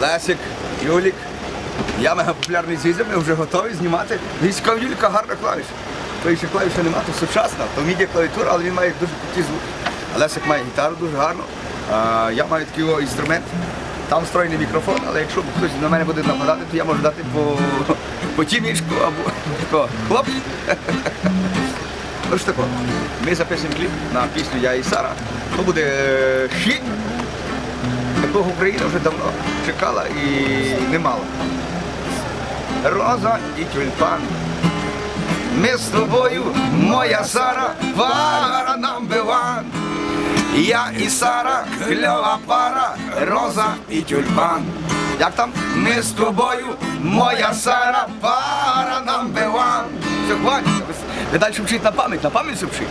Лесик, Юлік. Я мега популярний звізер, ми вже готові знімати. Війська Юліка гарна клавіша. Тої ще клавіші немає, то сучасна, то мідія клавіатура, але він має дуже круті звуки. Лесик має гітару дуже гарну. А, я маю такий інструмент. Там встроєний мікрофон, але якщо хтось на мене буде нападати, то я можу дати по, по тімішку або такого. Хлоп. Ось тако. Ми записуємо кліп на пісню Я і Сара. То буде е, хіт, якого Україна вже давно чекала і не мала. Роза і тюльпан. Ми з тобою, моя Сара, пара number one. Я і Сара, кльова пара, роза і тюльпан. Як там? Ми з тобою, моя Сара, пара number one. Все, хватить. Ви далі вчить на пам'ять, на пам'ять все вчить.